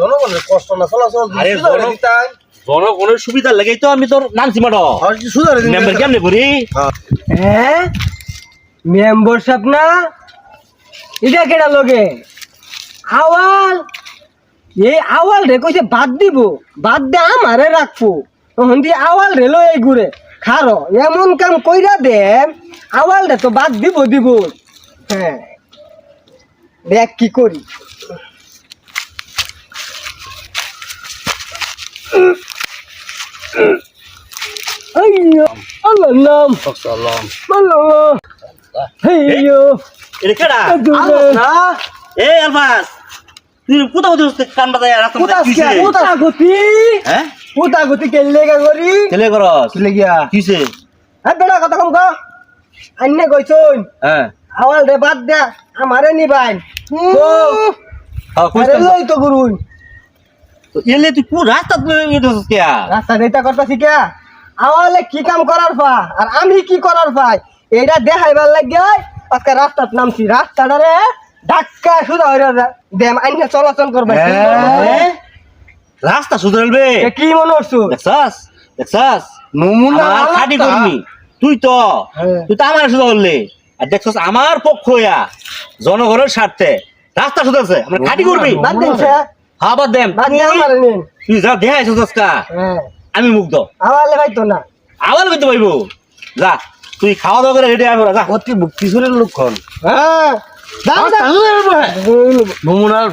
জনগণের কষ্ট না চলাচল আরে সুধারে জনগণের সুবিধা লেগেই তো আমি তোর নামছি দিন মেম্বার কেমনে করি? হ্যাঁ। মেম্বার সাহেব না? এটা কেডা লগে? আওয়াল এই আওয়াল রে কইছে বাদ দিব। বাদ দে আমারে রাখব। তখন দিয়ে আওয়াল রে লই ঘুরে। খারো এমন কাম কইরা দে আওয়াল রে তো বাদ দিব দিব। হ্যাঁ। দেখ কি করি আইয়ো আল্লাহর নাম আল্লাহ হেইয়ো এটা কেডা দূরে না এ আলবাস তুই কান বাজায় রাস্তা গতি হ্যাঁ গতি কেলে গা করি ছেলে করস কি লাগিয়া কিসে হ্যাঁ বেড়া কথা কম কো আন্নে কইছুন হ্যাঁ আওয়াল রে বাদ দে আমারে নিবাই তো হ্যাঁ, আরে লই তো গুরুন এলে তুই কোন রাস্তা রাস্তা দেইতা করতাছি কে? আওয়ালে কি কাম করার পা আর আমি কি করার পাই এইটা দেখাইবার লাগে আজকে রাস্তার নামছি। রাস্তাটা রে ধাক্কা সুদা হইরা দেম আইনে চলাচল করবে। হ্যাঁ? রাস্তা সুধরবে এ কি মনে করছ দেখছাস? দেখছাস? নমুনা খাটি করবি তুই তো। হ্যাঁ। তুই তো আমার শুধু বললি আর দেখছাস আমার পক্ষ হইয়া জনগণের স্বার্থে রাস্তা শুধু আমরা খাটি করবি। বাদ দিন হ্যাঁ বাদ তুই যা হ্যাঁ। আমি মুগ্ধ। আওয়ালে ভাইতো না। আবার কইতে পাইব যা তুই খাওয়া দাওয়া করে রেডি আয় যা। অতি কিশোরের লক্ষণ হ্যাঁ। দাও দাও নমুনার